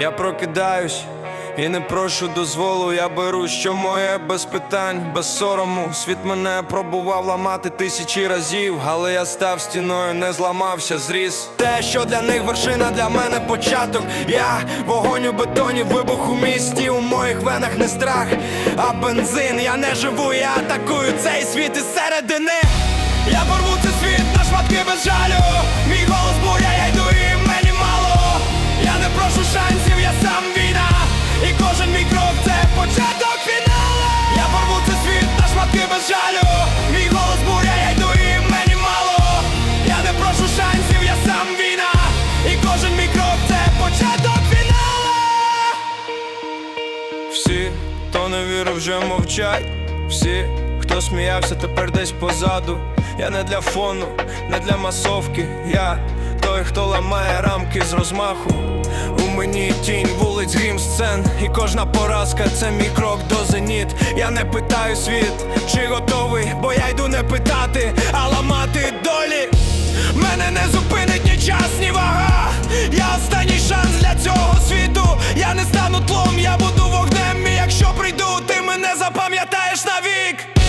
Я прокидаюсь і не прошу дозволу, я беру, що моє без питань, без сорому. Світ мене пробував ламати тисячі разів, але я став стіною, не зламався, зріс. Те, що для них вершина, для мене початок. Я вогонь у бетоні, вибух у місті. У моїх венах не страх, а бензин. Я не живу, я атакую цей світ із середини. Я порву цей світ на шматки без жалю. Жалю. Мій голос буря, я йду і мені мало. Я не прошу шансів, я сам війна. І кожен мій крок це початок фіналу. Всі, хто не вірив, вже мовчать. Всі, хто сміявся, тепер десь позаду. Я не для фону, не для масовки. Я той, хто ламає рамки з розмаху. У мені тінь вулиць грім сцен, і кожна поразка це мій крок до зеніт. Я не питаю світ, чи готовий, бо я йду не питати, а ламати долі. Мене не зупинить ні час, ні вага. Я останній шанс для цього світу. Я не стану тлом, я буду вогнем. І якщо прийду, ти мене запам'ятаєш навік.